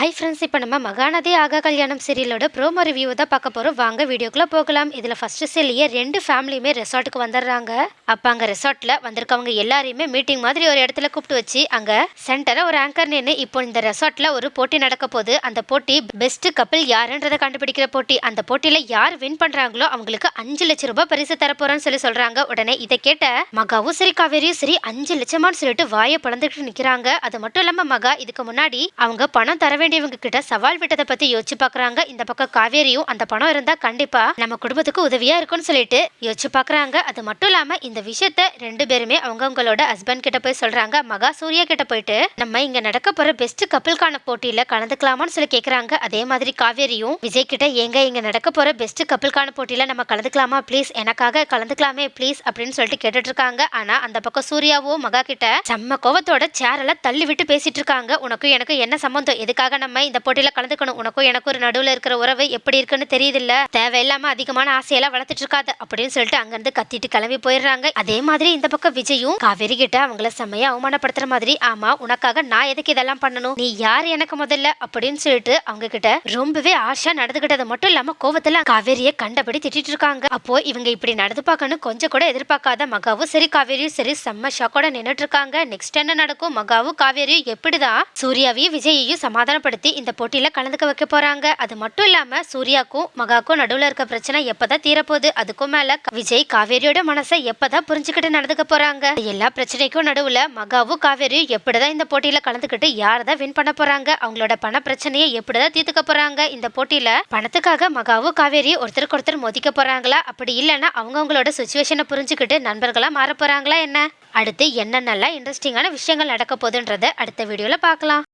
Hi friends இப்போ நம்ம மகாநதி ஆகா கல்யாணம் சீரியலோட ப்ரோமோ ரிவ்யூ தான் பார்க்க போகிறோம் வாங்க வீடியோக்குள்ளே போகலாம். இதில் ஃபர்ஸ்ட் சீலையே ரெண்டு ஃபேமிலியுமே ரெசார்ட்டுக்கு வந்துடுறாங்க அப்போ அங்கே ரெசார்ட்டில் வந்திருக்கவங்க எல்லாரையுமே மீட்டிங் மாதிரி ஒரு இடத்துல கூப்பிட்டு வச்சு அங்கே சென்டராக ஒரு ஆங்கர் நின்று இப்போ இந்த ரெசார்ட்டில் ஒரு போட்டி நடக்க போகுது. அந்த போட்டி பெஸ்ட் கப்பிள் யாருன்றதை கண்டுபிடிக்கிற போட்டி. அந்த போட்டியில் யார் வின் பண்ணுறாங்களோ அவங்களுக்கு அஞ்சு லட்சம் ரூபாய் பரிசு தரப்போகிறோன்னு சொல்லி சொல்கிறாங்க உடனே இதை கேட்ட மகாவும் சரி காவேரியும் சரி அஞ்சு லட்சமான்னு சொல்லிட்டு வாயை பழந்துட்டு நிற்கிறாங்க அது மட்டும் இல்லாமல் மகா இதுக்கு முன்னாடி அவங்க பணம் தர வேண்டியவங்க கிட்ட சவால் விட்டதை பத்தி யோசிச்சு பாக்குறாங்க. இந்த பக்கம் காவேரியும் அந்த பணம் இருந்தா கண்டிப்பா நம்ம குடும்பத்துக்கு உதவியா இருக்கும்னு சொல்லிட்டு யோசிச்சு பாக்குறாங்க. அது மட்டும் இல்லாம இந்த விஷயத்த ரெண்டு பேருமே அவங்கவங்களோட ஹஸ்பண்ட் கிட்ட போய் சொல்றாங்க. மகா சூர்யா கிட்ட போயிட்டு நம்ம இங்க நடக்க போற பெஸ்ட் கப்பலுக்கான போட்டியில கலந்துக்கலாமான்னு சொல்லி கேக்குறாங்க. அதே மாதிரி காவேரியும் விஜய் கிட்ட எங்க இங்க நடக்க போற பெஸ்ட் கப்பலுக்கான போட்டியில நம்ம கலந்துக்கலாமா? ப்ளீஸ் எனக்காக கலந்துக்கலாமே ப்ளீஸ் அப்படின்னு சொல்லிட்டு கேட்டுட்டு இருக்காங்க. ஆனா அந்த பக்கம் சூர்யாவும் மகா கிட்ட செம்ம கோவத்தோட சேர் எல்லாம் தள்ளி விட்டு பேசிட்டு இருக்காங்க. உனக்கும் எனக்கு என்ன சம்பந்தம்? எதுக்காக நம்ம இந்த போட்டியில கலந்துக்கணும். உனக்கும் எனக்கும் ஒரு நடுவுல இருக்கிற உறவு எப்படி இருக்குன்னு தெரியுதுல்ல? தேவையில்லாம அதிகமான ஆசையெல்லாம் வளர்த்துட்டு இருக்காது அப்படின்னு சொல்லிட்டு அங்கிருந்து கத்திட்டு கிளம்பி போயிடுறாங்க. அதே மாதிரி இந்த பக்கம் விஜயும் காவேரி கிட்ட அவங்கள செம்மையா அவமானப்படுத்துற மாதிரி ஆமா உனக்காக நான் எதுக்கு இதெல்லாம் பண்ணணும்? நீ யார் எனக்கு முதல்ல? அப்படின்னு சொல்லிட்டு அவங்க கிட்ட ரொம்பவே ஆஷா நடந்துகிட்டது மட்டும் இல்லாம கோவத்துல காவேரியை கண்டபடி திட்டிட்டு இருக்காங்க. அப்போ இவங்க இப்படி நடந்து பார்க்கணும் கொஞ்சம் கூட எதிர்பார்க்காத மகாவும் சரி காவேரியும் சரி செம்ம ஷாக்கோட நின்னுட்டு இருக்காங்க. நெக்ஸ்ட் என்ன நடக்கும்? மகாவும் காவேரியும் எப்படிதான்? சூர்யாவையும் விஜயையும் சமாதானம் சமாதானப்படுத்தி இந்த போட்டியில் கலந்துக்க வைக்க போகிறாங்க அது மட்டும் இல்லாமல் சூர்யாக்கும் மகாக்கும் நடுவில் இருக்க பிரச்சனை எப்போதான் தீரப்போகுது? அதுக்கும் மேலே விஜய் காவேரியோட மனசை எப்போதான் புரிஞ்சுக்கிட்டு நடந்துக்க போகிறாங்க எல்லா பிரச்சனைக்கும் நடுவில் மகாவும் காவேரியும் எப்படிதான் இந்த போட்டியில் கலந்துக்கிட்டு யார் தான் வின் பண்ண போகிறாங்க அவங்களோட பண பிரச்சனையை எப்படிதான் தீர்த்துக்க போகிறாங்க இந்த போட்டியில் பணத்துக்காக மகாவும் காவேரி ஒருத்தருக்கு ஒருத்தர் மோதிக்க போகிறாங்களா அப்படி இல்லைன்னா அவங்கவங்களோட சுச்சுவேஷனை புரிஞ்சுக்கிட்டு நண்பர்களாக மாற போகிறாங்களா என்ன? அடுத்து என்னென்னலாம் இன்ட்ரெஸ்டிங்கான விஷயங்கள் நடக்க போகுதுன்றதை அடுத்த வீடியோவில் பார்க்கலாம்.